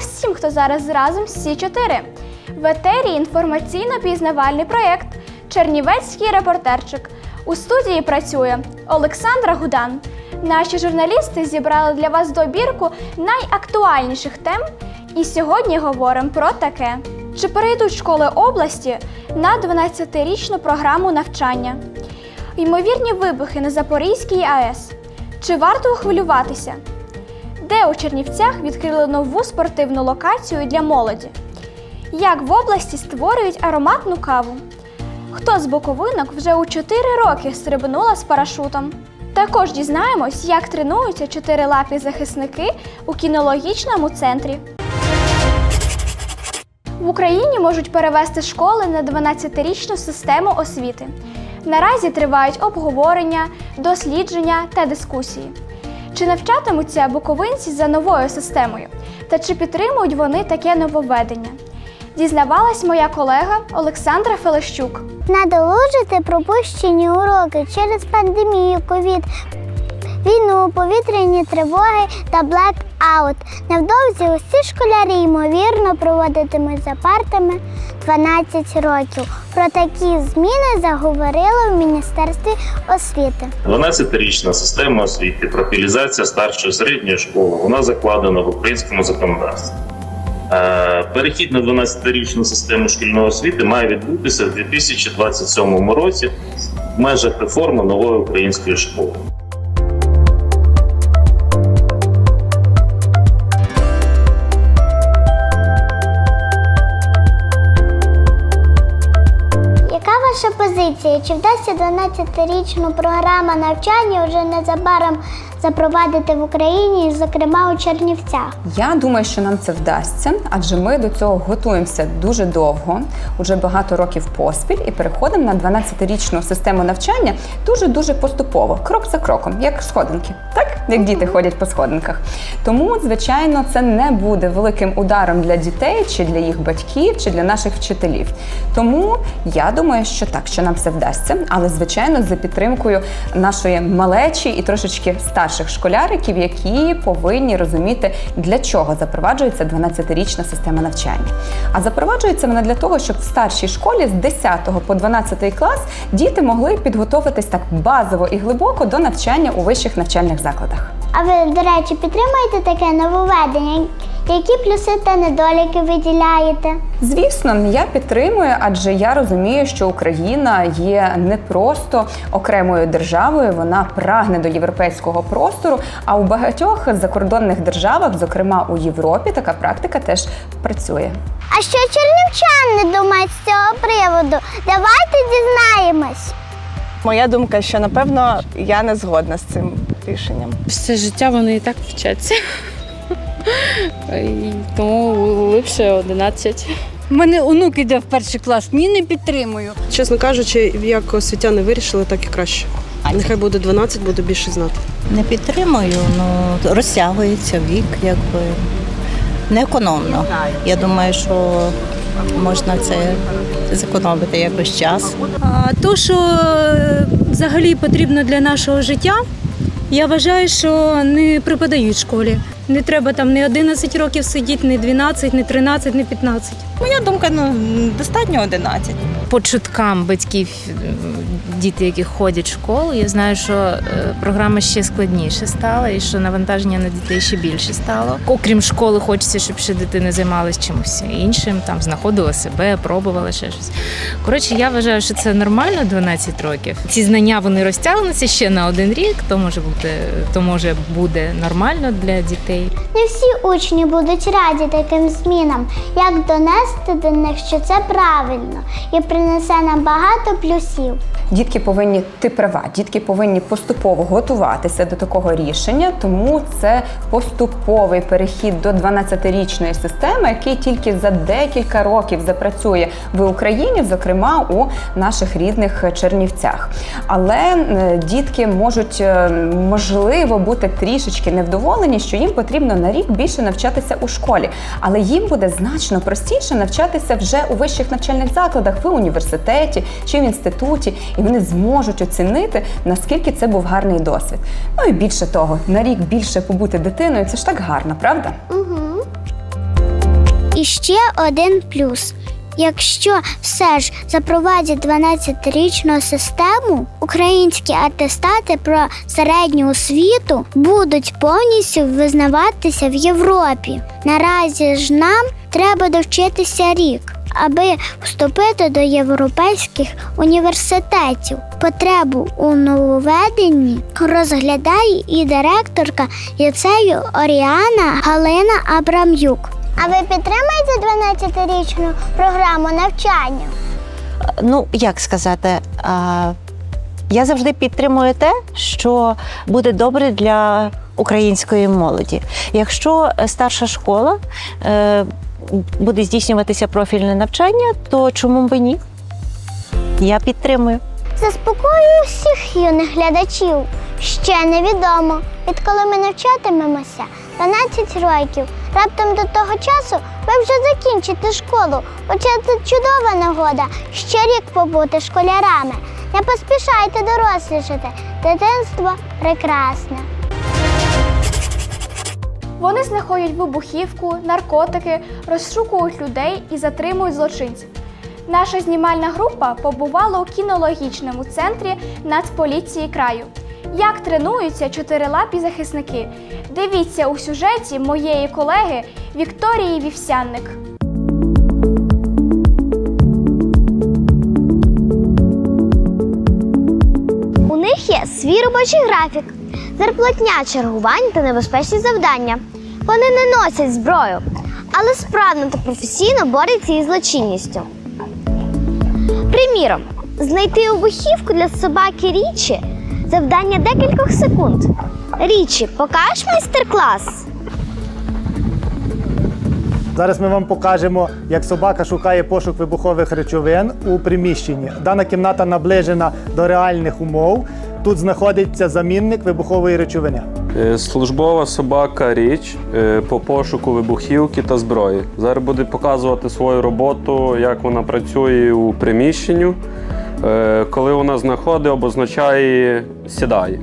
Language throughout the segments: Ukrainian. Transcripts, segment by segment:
всім, хто зараз разом з Сі 4 В етері інформаційно-пізнавальний проєкт Чернівецький репортерчик. У студії працює Олександра Гудан. Наші журналісти зібрали для вас добірку найактуальніших тем. І сьогодні говоримо про таке: чи перейдуть школи області на 12-річну програму навчання? Ймовірні вибухи на Запорізькій АЕС. Чи варто хвилюватися? Де у Чернівцях відкрили нову спортивну локацію для молоді? Як в області створюють ароматну каву? Хто з боковинок вже у 4 роки стрибнула з парашутом? Також дізнаємось, як тренуються чотирилапі захисники у кінологічному центрі. В Україні можуть перевести школи на 12-річну систему освіти. Наразі тривають обговорення, дослідження та дискусії. Чи навчатимуться буковинці за новою системою? Та чи підтримують вони таке нововведення? Дізнавалась моя колега Олександра Фелещук. Надолужити пропущені уроки через пандемію ковід, війну, повітряні тривоги та блекаут. Невдовзі усі школярі ймовірно проводитимуть за партами 12 років. Про такі зміни заговорили в Міністерстві освіти. 12-річна система освіти, профілізація старшої середньої школи, вона закладена в українському законодавстві. Е, Перехід на 12-річну систему шкільної освіти має відбутися в 2027 році в межах реформи нової української школи. Ваша? Чи вдасться 12-річну програму навчання вже незабаром запровадити в Україні, зокрема у Чернівцях? Я думаю, що нам це вдасться, адже ми до цього готуємося дуже довго, уже багато років поспіль, і переходимо на 12-річну систему навчання дуже дуже поступово, крок за кроком, як сходинки, так як діти ходять по сходинках. Тому, звичайно, це не буде великим ударом для дітей, чи для їх батьків, чи для наших вчителів. Тому я думаю, що так, що нам все вдасться, але звичайно за підтримкою нашої малечі і трошечки старших школяриків, які повинні розуміти, для чого запроваджується 12-річна система навчання. А запроваджується вона для того, щоб в старшій школі з 10 по 12 клас діти могли підготуватись так базово і глибоко до навчання у вищих навчальних закладах. А ви, до речі, підтримуєте таке нововведення? Які плюси та недоліки виділяєте? Звісно, я підтримую, адже я розумію, що Україна є не просто окремою державою, вона прагне до європейського простору. А у багатьох закордонних державах, зокрема у Європі, така практика теж працює. А що чернівчани думають з цього приводу? Давайте дізнаємось. Моя думка, що напевно я не згодна з цим рішенням. Все життя вони і так вчаться. І Тому липше 11. У мене онук іде в перший клас, ні, не підтримую. Чесно кажучи, як освітяни вирішили, так і краще. Нехай буде 12, буду більше знати. Не підтримую, ну розтягується вік, якби неекономно. Я думаю, що можна це зекономити якось час. А то, що е, взагалі потрібно для нашого життя, я вважаю, що не преподають в школі. Не треба там не 11 років сидіти, не 12, не 13, не 15. Моя думка, ну достатньо 11. по чуткам батьків, діти, які ходять в школу, я знаю, що е, програма ще складніше стала і що навантаження на дітей ще більше стало. Окрім школи, хочеться, щоб ще дитини займалися чимось іншим, там знаходила себе, пробувала ще щось. Коротше, я вважаю, що це нормально 12 років. Ці знання вони розтягнуться ще на один рік, то може бути, то може буде нормально для дітей. Не всі учні будуть раді таким змінам. Як донести до них, що це правильно і принесе нам багато плюсів? Дітки повинні ти права, дітки повинні поступово готуватися до такого рішення, тому це поступовий перехід до 12-річної системи, який тільки за декілька років запрацює в Україні, зокрема у наших рідних Чернівцях. Але е, дітки можуть е, можливо бути трішечки невдоволені, що їм потрібно на рік більше навчатися у школі, але їм буде значно простіше навчатися вже у вищих навчальних закладах, в університеті чи в інституті, і вони зможуть оцінити, наскільки це був гарний досвід. Ну і більше того, на рік більше побути дитиною це ж так гарно, правда? Угу. І ще один плюс. Якщо все ж запровадять 12-річну систему, українські атестати про середню освіту будуть повністю визнаватися в Європі. Наразі ж нам треба довчитися рік, аби вступити до європейських університетів. Потребу у нововведенні розглядає і директорка ліцею Оріана Галина Абрам'юк. А ви підтримуєте 12-річну програму навчання? ну як сказати, я завжди підтримую те, що буде добре для української молоді. Якщо старша школа е, буде здійснюватися профільне навчання, то чому б ні? Я підтримую. Заспокоюю всіх юних глядачів. Ще невідомо, відколи ми навчатимемося 12 років. Раптом до того часу ви вже закінчите школу. Хоча це чудова нагода ще рік побути школярами. Не поспішайте дорослішати. Дитинство прекрасне. Вони знаходять вибухівку, наркотики, розшукують людей і затримують злочинців. Наша знімальна група побувала у кінологічному центрі Нацполіції краю. Як тренуються чотирилапі захисники? Дивіться у сюжеті моєї колеги Вікторії Вівсянник. У них є свій робочий графік, зарплатня чергувань та небезпечні завдання. Вони не носять зброю, але справно та професійно борються із злочинністю. Приміром, знайти вибухівку для собаки Річі завдання декількох секунд. Річі, покажеш майстер-клас? Зараз ми вам покажемо, як собака шукає пошук вибухових речовин у приміщенні. Дана кімната наближена до реальних умов. Тут знаходиться замінник вибухової речовини. Е, Службова собака річ е, по пошуку вибухівки та зброї. Зараз буде показувати свою роботу, як вона працює у приміщенню. Е, Коли вона знаходить, обозначає сідає.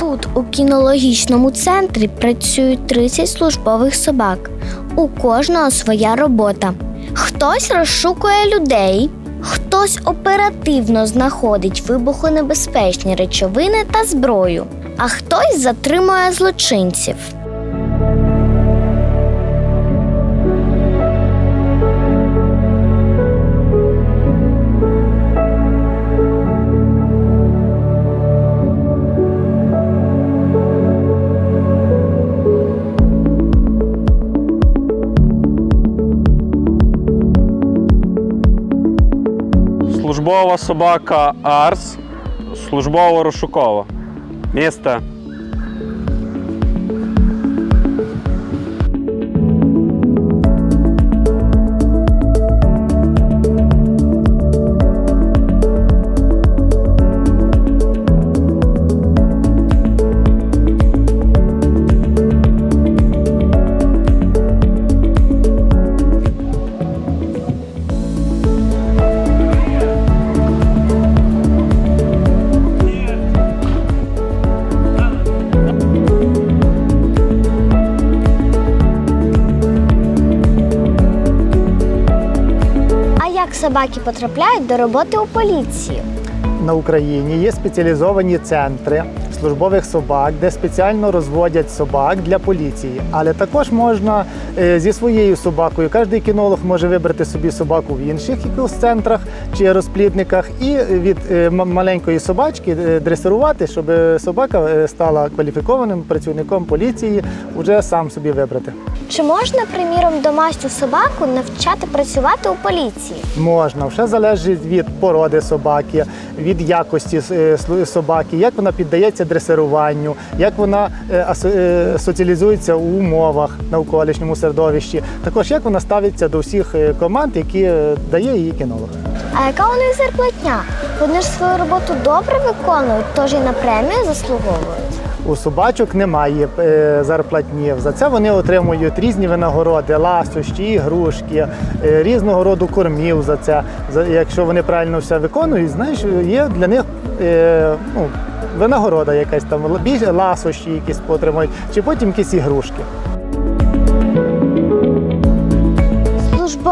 Тут у кінологічному центрі працюють 30 службових собак. У кожного своя робота. Хтось розшукує людей, хтось оперативно знаходить вибухонебезпечні речовини та зброю, а хтось затримує злочинців. Службова собака Арс, службово розшукова. Собаки потрапляють до роботи у поліції? На Україні є спеціалізовані центри службових собак, де спеціально розводять собак для поліції. Але також можна е, зі своєю собакою. Кожен кінолог може вибрати собі собаку в інших якихось центрах чи розплідниках, і від е, маленької собачки е, дресирувати, щоб собака стала кваліфікованим працівником поліції, вже сам собі вибрати. Чи можна, приміром, домашню собаку навчати працювати у поліції? Можна, все залежить від породи собаки, від якості е, собаки, як вона піддається дресируванню, як вона е, е, соціалізується у умовах навколишньому середовищі. Також як вона ставиться до всіх команд, які дає її кінолог. А яка у них зарплатня? Вони ж свою роботу добре виконують, тож і на премію заслуговують. У собачок немає зарплатнів. За це вони отримують різні винагороди, ласощі, ігрушки, е, різного роду кормів за це. Якщо вони правильно все виконують, знаєш, є для них е, ну, винагорода якась там, більше ласощі якісь отримують, чи потім якісь ігрушки.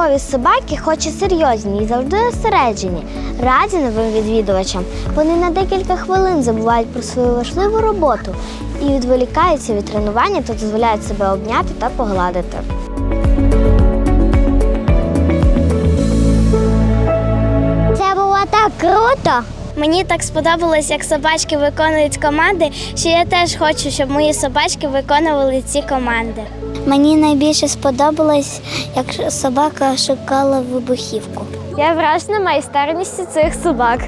Військові собаки, хоч і серйозні і завжди зосереджені, раді новим відвідувачам. Вони на декілька хвилин забувають про свою важливу роботу і відволікаються від тренування та дозволяють себе обняти та погладити. Це було так круто! Мені так сподобалось, як собачки виконують команди, що я теж хочу, щоб мої собачки виконували ці команди. Мені найбільше сподобалось, як собака шукала вибухівку. Я вражена майстерністю цих собак.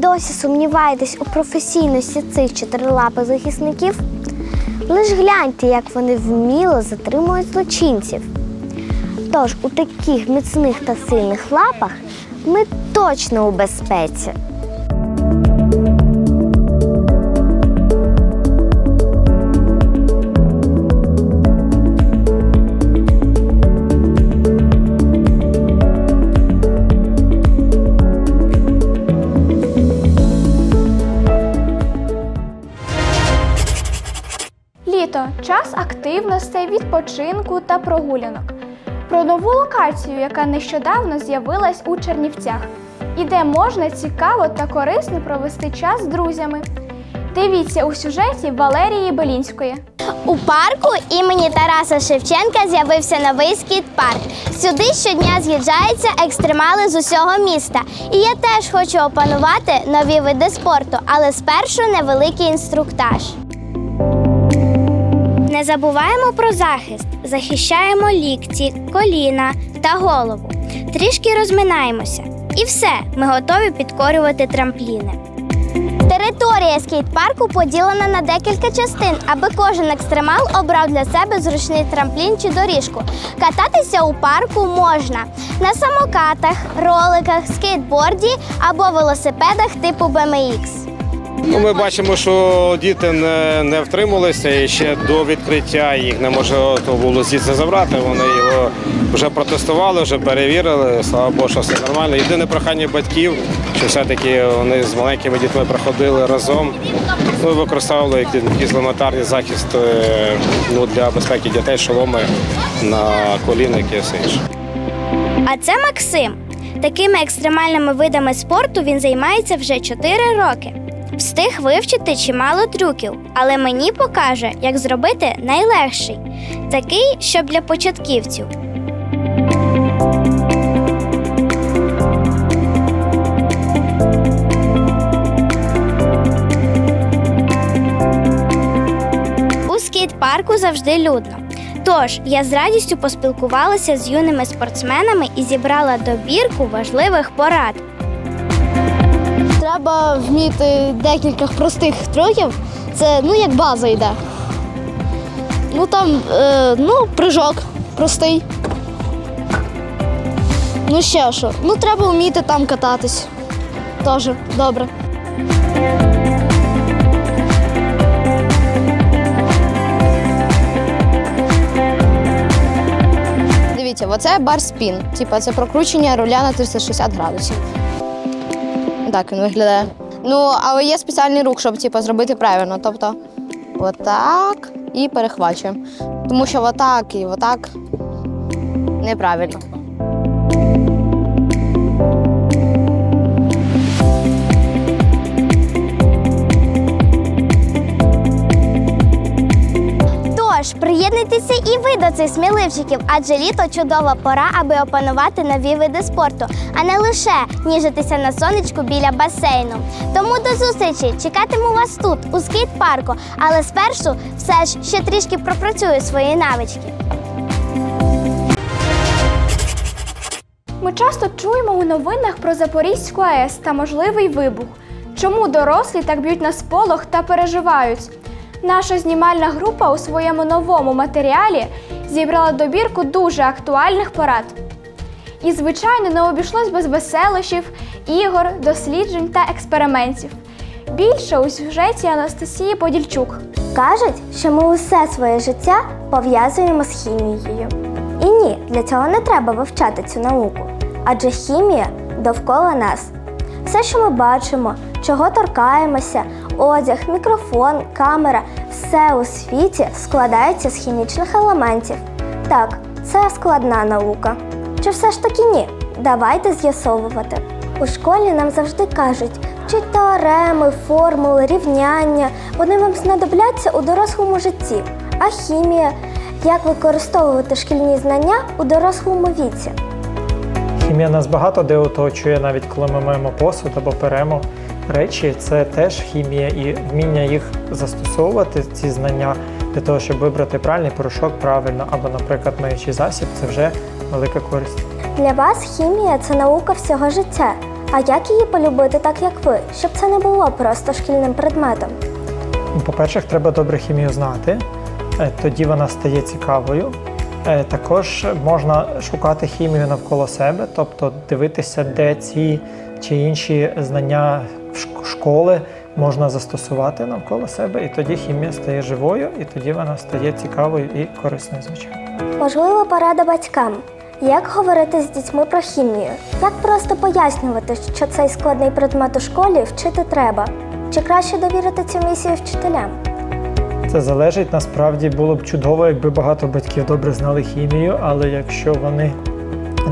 Досі сумніваєтесь у професійності цих чотирилапих захисників? Лиш гляньте, як вони вміло затримують злочинців. Тож у таких міцних та сильних лапах ми точно у безпеці. Відпочинку та прогулянок. Про нову локацію, яка нещодавно з'явилась у Чернівцях, і де можна цікаво та корисно провести час з друзями. Дивіться у сюжеті Валерії Белінської. У парку імені Тараса Шевченка з'явився новий скіт-парк. Сюди щодня з'їжджаються екстремали з усього міста. І я теж хочу опанувати нові види спорту, але спершу невеликий інструктаж. Не забуваємо про захист, захищаємо лікті, коліна та голову. Трішки розминаємося. І все, ми готові підкорювати трампліни. Територія скейт-парку поділена на декілька частин, аби кожен екстремал обрав для себе зручний трамплін чи доріжку. Кататися у парку можна на самокатах, роликах, скейтборді або велосипедах типу BMX. Ну, ми бачимо, що діти не, не втрималися і ще до відкриття їх не може було звідси забрати. Вони його вже протестували, вже перевірили. Слава Богу, що все нормально. Єдине прохання батьків, що все-таки вони з маленькими дітьми приходили разом. Ну, використовували як- елементарний захист е, ну, для безпеки дітей, шоломи на колінники і інше. А це Максим. Такими екстремальними видами спорту він займається вже 4 роки. Встиг вивчити чимало трюків, але мені покаже, як зробити найлегший такий, щоб для початківців. У скейт-парку завжди людно. Тож я з радістю поспілкувалася з юними спортсменами і зібрала добірку важливих порад. Треба вміти декілька простих трюків. Це ну як база йде. Ну там е, ну, прыжок простий. Ну ще що? Ну треба вміти там кататись. Теж добре. Дивіться, оце бар спін. Типа це прокручення руля на 360 градусів. Так він виглядає. Ну, але є спеціальний рух, щоб типу, зробити правильно. Тобто, отак і перехвачуємо. Тому що отак і отак неправильно. Приєднуйтеся і ви до цих сміливчиків, адже літо чудова пора, аби опанувати нові види спорту, а не лише ніжитися на сонечку біля басейну. Тому до зустрічі! Чекатиму вас тут, у скейт-парку, але спершу все ж ще трішки пропрацюю свої навички. Ми часто чуємо у новинах про Запорізьку АЕС та можливий вибух. Чому дорослі так б'ють на сполох та переживають? Наша знімальна група у своєму новому матеріалі зібрала добірку дуже актуальних порад. І, звичайно, не обійшлось без веселощів, ігор, досліджень та експериментів. Більше у сюжеті Анастасії Подільчук. Кажуть, що ми усе своє життя пов'язуємо з хімією. І ні, для цього не треба вивчати цю науку. Адже хімія довкола нас. все, що ми бачимо, чого торкаємося, одяг, мікрофон, камера, все у світі складається з хімічних елементів. Так, це складна наука. Чи все ж таки ні? Давайте з'ясовувати. У школі нам завжди кажуть, чи теореми, формули, рівняння, вони вам знадобляться у дорослому житті. А хімія, як використовувати шкільні знання у дорослому віці? Хімія нас багато де оточує, навіть коли ми маємо посуд або беремо речі, це теж хімія і вміння їх застосовувати, ці знання для того, щоб вибрати правильний порошок правильно, або, наприклад, миючий засіб це вже велика користь. Для вас хімія це наука всього життя. А як її полюбити так, як ви, щоб це не було просто шкільним предметом? По-перше, треба добре хімію знати, е, тоді вона стає цікавою. Е, Також можна шукати хімію навколо себе, тобто дивитися, де ці чи інші знання школи можна застосувати навколо себе, і тоді хімія стає живою, і тоді вона стає цікавою і корисною, звичайно. Можливо, порада батькам. Як говорити з дітьми про хімію? Як просто пояснювати, що цей складний предмет у школі вчити треба? Чи краще довірити цю місію вчителям? Це залежить насправді було б чудово, якби багато батьків добре знали хімію, але якщо вони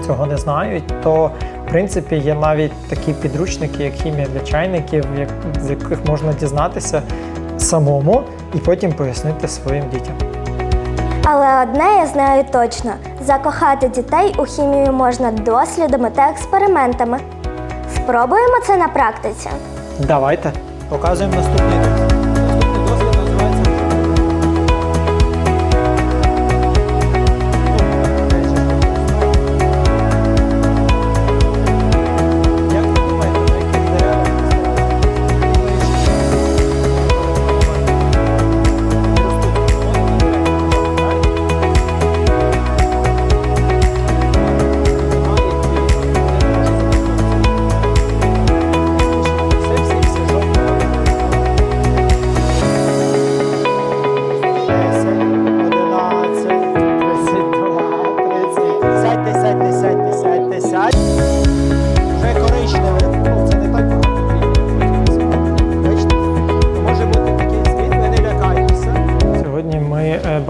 цього не знають, то в принципі є навіть такі підручники, як хімія для чайників, як, з яких можна дізнатися самому і потім пояснити своїм дітям. Але одне я знаю точно: закохати дітей у хімію можна дослідами та експериментами. Спробуємо це на практиці. Давайте показуємо наступний. Наступний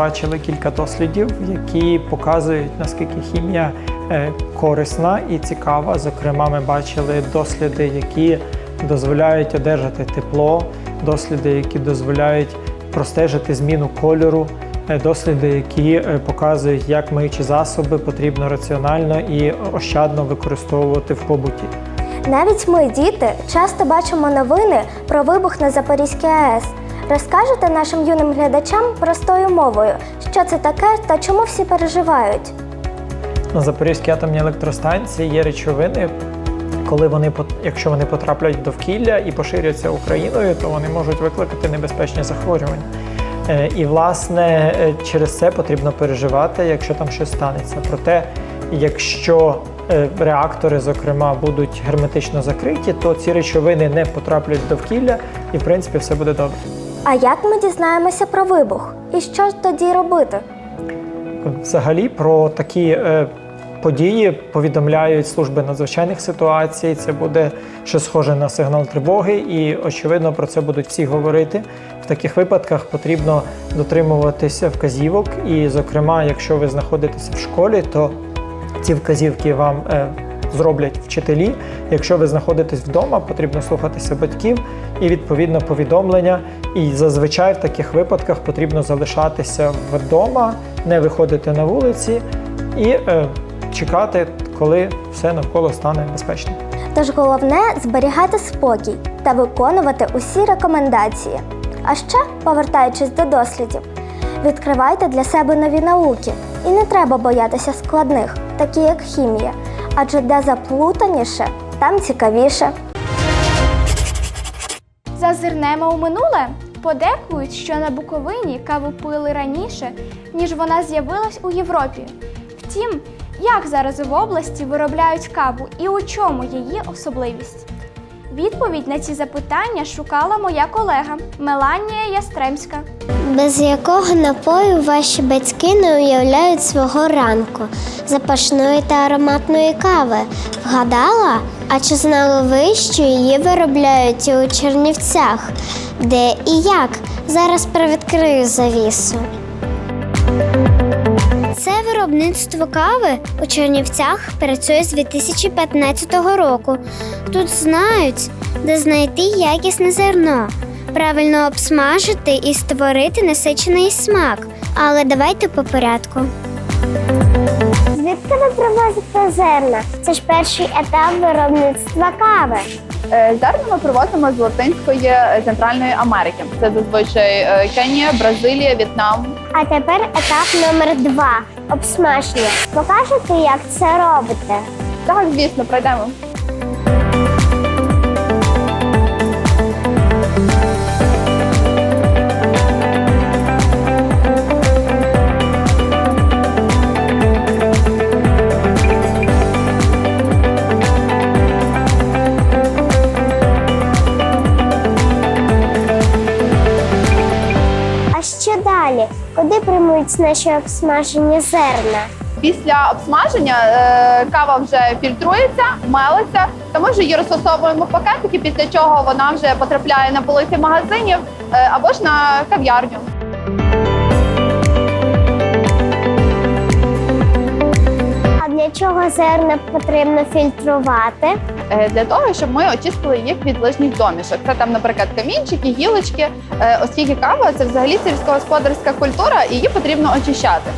бачили кілька дослідів, які показують, наскільки хімія е, корисна і цікава. Зокрема, ми бачили досліди, які дозволяють одержати тепло, досліди, які дозволяють простежити зміну кольору, е, досліди, які е, показують, як миючі засоби потрібно раціонально і ощадно використовувати в побуті. Навіть ми, діти, часто бачимо новини про вибух на Запорізькій АЕС. Розкажете нашим юним глядачам простою мовою, що це таке та чому всі переживають. На Запорізькій атомній електростанції є речовини, коли вони, якщо вони потраплять довкілля і поширяться Україною, то вони можуть викликати небезпечні захворювання. Е, І, власне, е, через це потрібно переживати, якщо там щось станеться. Проте, якщо е, реактори, зокрема, будуть герметично закриті, то ці речовини не потраплять в довкілля і, в принципі, все буде добре. А як ми дізнаємося про вибух? І що ж тоді робити? Взагалі про такі е, події повідомляють служби надзвичайних ситуацій. Це буде щось схоже на сигнал тривоги, і очевидно про це будуть всі говорити. В таких випадках потрібно дотримуватися вказівок. І, зокрема, якщо ви знаходитеся в школі, то ці вказівки вам е, зроблять вчителі. Якщо ви знаходитесь вдома, потрібно слухатися батьків і відповідно повідомлення. І зазвичай в таких випадках потрібно залишатися вдома, не виходити на вулиці і е, чекати, коли все навколо стане безпечним. Тож головне зберігати спокій та виконувати усі рекомендації. А ще, повертаючись до дослідів, відкривайте для себе нові науки. І не треба боятися складних, такі як хімія. Адже де заплутаніше, там цікавіше. Зазирнемо у минуле. Подекують, що на Буковині каву пили раніше, ніж вона з'явилась у Європі. Втім, як зараз в області виробляють каву і у чому її особливість? Відповідь на ці запитання шукала моя колега Меланія Ястремська. Без якого напою ваші батьки не уявляють свого ранку, запашної та ароматної кави. Вгадала? А чи знали ви, що її виробляють у Чернівцях? Де і як? Зараз привідкрию завісу. Виробництво кави у Чернівцях працює з 2015 року. Тут знають, де знайти якісне зерно, правильно обсмажити і створити насичений смак. Але давайте по порядку. Звідки ви привозите зерна? Це ж перший етап виробництва кави. Зерна ми привозимо з Латинської е, Центральної Америки. Це зазвичай е, Кенія, Бразилія, В'єтнам. А тепер етап номер два обсмаження. Покажете, як це робите? Так, звісно, пройдемо. Куди приймуть наші обсмажені зерна? Після обсмаження е, кава вже фільтрується, мелиться, та ми вже її розфасовуємо в пакетики, після чого вона вже потрапляє на полиці магазинів е, або ж на кав'ярню. Для чого зерна потрібно фільтрувати? Е, Для того, щоб ми очистили їх від лишніх домішок. Це там, наприклад, камінчики, гілочки, Е, оскільки кава це взагалі сільськогосподарська культура, і її потрібно очищати.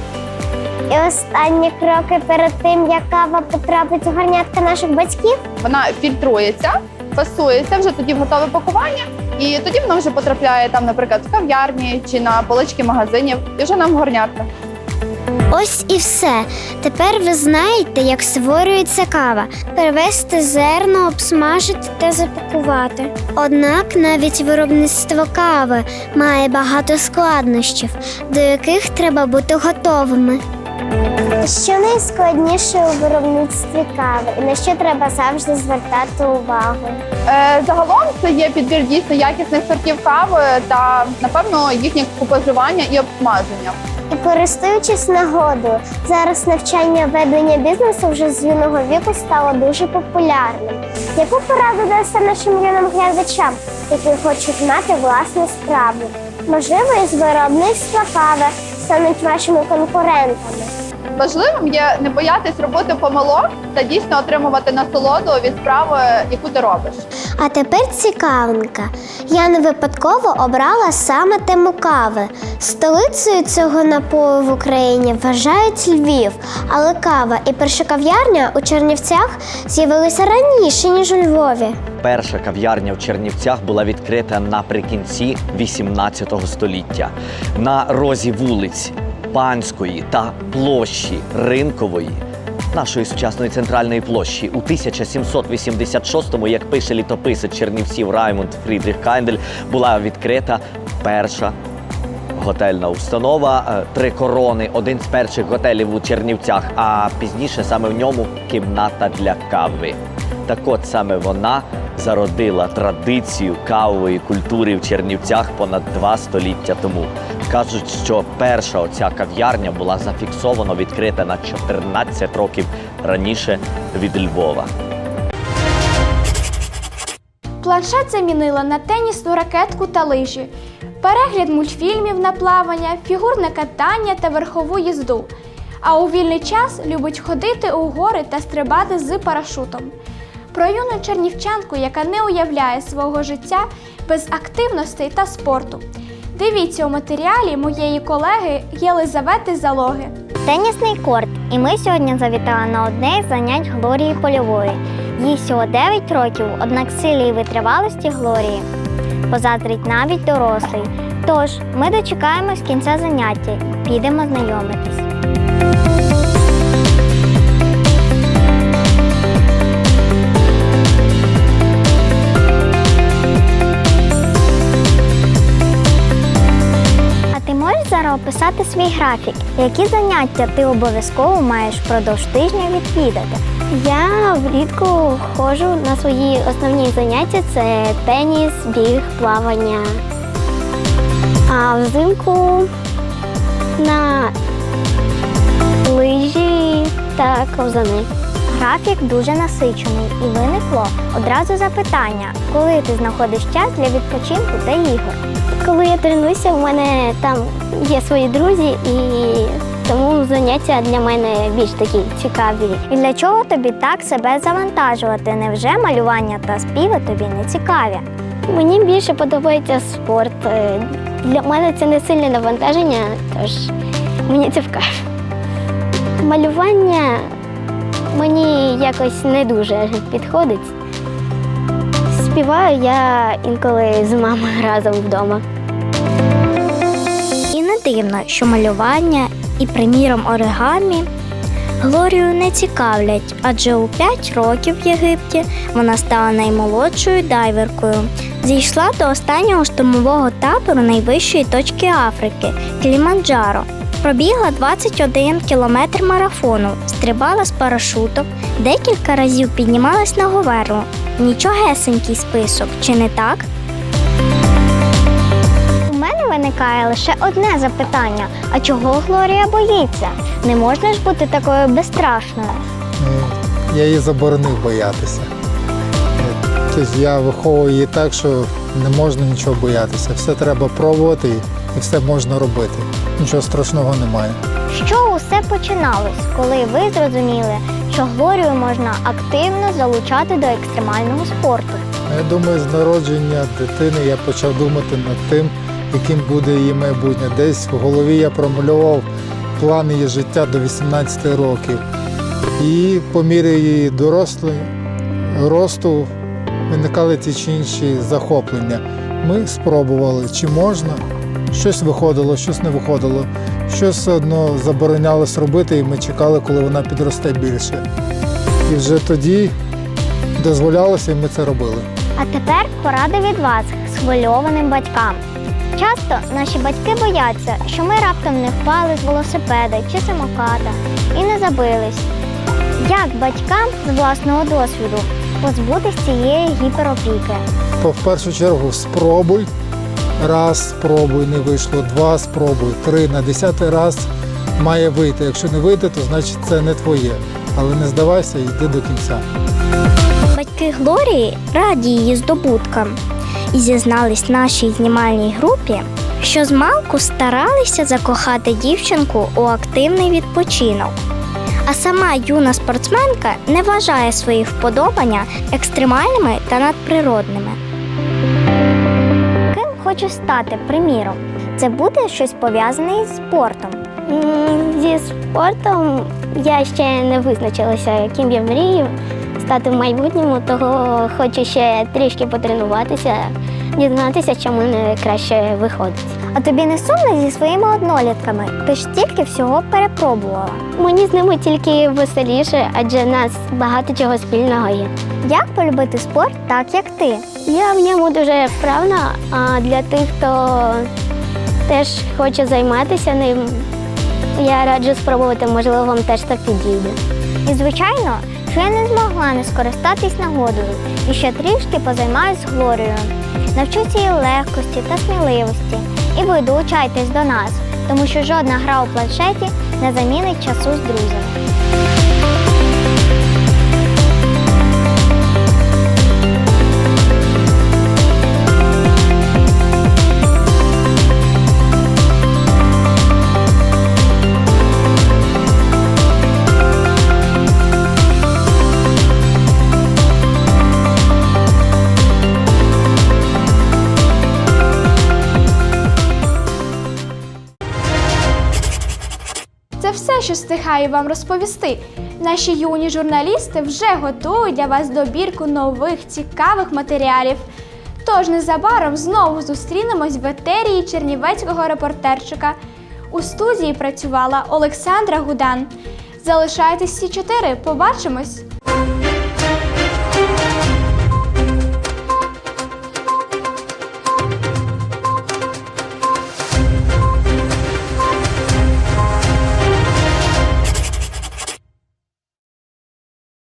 І останні кроки перед тим, як кава потрапить у гарнятка наших батьків. Вона фільтрується, фасується вже тоді в готове пакування, і тоді воно вже потрапляє там, наприклад, в кав'ярні чи на полички магазинів, і вже нам горнятка. Ось і все. Тепер ви знаєте, як створюється кава. Перевести зерно, обсмажити та запакувати. Однак навіть виробництво кави має багато складнощів, до яких треба бути готовими. Що найскладніше у виробництві кави і на що треба завжди звертати увагу? Е, загалом це є підбір дійсно якісних сортів кави та напевно їхнє споживання і обсмаження. І користуючись нагодою, зараз навчання ведення бізнесу вже з юного віку стало дуже популярним. Яку пораду дасте нашим юним глядачам, які хочуть мати власну справу? Можливо, із виробництва кави стануть вашими конкурентами. Важливим є не боятись робити помилок та дійсно отримувати насолоду від справи, яку ти робиш. А тепер цікавинка. Я не випадково обрала саме тему кави. Столицею цього напою в Україні вважають Львів, але кава і перша кав'ярня у Чернівцях з'явилися раніше, ніж у Львові. Перша кав'ярня в Чернівцях була відкрита наприкінці 18 століття на розі вулиць Панської та площі Ринкової. Нашої сучасної центральної площі у 1786-му, як пише літописець Чернівців Раймонд Фрідріх Кайндель, була відкрита перша готельна установа е, Три корони, один з перших готелів у Чернівцях, а пізніше саме в ньому кімната для кави. Так от саме вона зародила традицію кавової культури в Чернівцях понад два століття тому. Кажуть, що перша оця кав'ярня була зафіксовано відкрита на 14 років раніше від Львова. Планшет замінила на тенісну ракетку та лижі, перегляд мультфільмів на плавання, фігурне катання та верхову їзду. А у вільний час любить ходити у гори та стрибати з парашутом. Про юну чернівчанку, яка не уявляє свого життя без активностей та спорту. Дивіться у матеріалі моєї колеги Єлизавети Залоги. Тенісний корт. І ми сьогодні завітали на одне із занять Глорії Польової. Їй всього 9 років, однак силі і витривалості Глорії Позадрить навіть дорослий. Тож ми дочекаємось кінця заняття, підемо знайомитись. Описати свій графік? Які заняття ти обов'язково маєш впродовж тижня відвідати? Я влітку ходжу на свої основні заняття це теніс, біг, плавання. А взимку на лижі та ковзани. Графік дуже насичений і виникло одразу запитання, коли ти знаходиш час для відпочинку та ігор. Коли я тренуюся, в мене там є свої друзі, і тому заняття для мене більш такі цікаві. І для чого тобі так себе завантажувати? Невже малювання та співи тобі не цікаві? Мені більше подобається спорт. Е, Для мене це не сильне навантаження, тож мені це в кайф. Малювання мені якось не дуже підходить. Співаю я інколи з мамою разом вдома. І не дивно, що малювання і, приміром, оригамі Глорію не цікавлять, адже у 5 років в Єгипті вона стала наймолодшою дайверкою. Зійшла до останнього штурмового табору найвищої точки Африки Кіліманджаро. Пробігла 21 кілометр марафону, стрибала з парашутом, декілька разів піднімалась на говерло. Нічогесенький список, чи не так? У мене виникає лише одне запитання: а чого Глорія боїться? Не можна ж бути такою безстрашною. Я її заборонив боятися. Тобто я виховую її так, що не можна нічого боятися. Все треба пробувати і все можна робити. Нічого страшного немає. Що усе починалось, коли ви зрозуміли, що Глорію можна активно залучати до екстремального спорту? Я думаю, з народження дитини я почав думати над тим, яким буде її майбутнє. Десь в голові я промалював план її життя до 18 років. І по мірі її дорослої росту виникали ті чи інші захоплення. Ми спробували, чи можна. Щось виходило, щось не виходило. Щось все одно заборонялось робити, і ми чекали, коли вона підросте більше. І вже тоді дозволялося, і ми це робили. А тепер порада від вас, схвильованим батькам. Часто наші батьки бояться, що ми раптом не впали з велосипеда чи самоката і не забились. Як батькам з власного досвіду позбутись цієї гіперопіки? То в першу чергу спробуй. Раз спробуй, не вийшло, два спробуй, три. На десятий раз має вийти. Якщо не вийде, то значить це не твоє. Але не здавайся, йди до кінця. Батьки Глорії раді її здобуткам і зізнались нашій знімальній групі, що змалку старалися закохати дівчинку у активний відпочинок. А сама юна спортсменка не вважає свої вподобання екстремальними та надприродними. Хочу стати, приміром? Це буде щось пов'язане із спортом. Зі спортом я ще не визначилася, яким я мрію стати в майбутньому, того хочу ще трішки потренуватися, дізнатися, чому не краще виходить. А тобі не сумно зі своїми однолітками? Ти ж стільки всього перепробувала. Мені з ними тільки веселіше, адже в нас багато чого спільного є. Як полюбити спорт так, як ти? Я в ньому дуже вправна, а для тих, хто теж хоче займатися ним, я раджу спробувати, можливо, вам теж так підійде. І звичайно, що я не змогла не скористатись нагодою і ще трішки позаймаюсь з Глорією. Навчуся її легкості та сміливості. І ви долучайтесь до нас, тому що жодна гра у планшеті не замінить часу з друзями. Встигаю вам розповісти. Наші юні журналісти вже готують для вас добірку нових цікавих матеріалів. Тож незабаром знову зустрінемось в етерії чернівецького репортерчика. У студії працювала Олександра Гудан. Залишайтесь всі чотири, побачимось!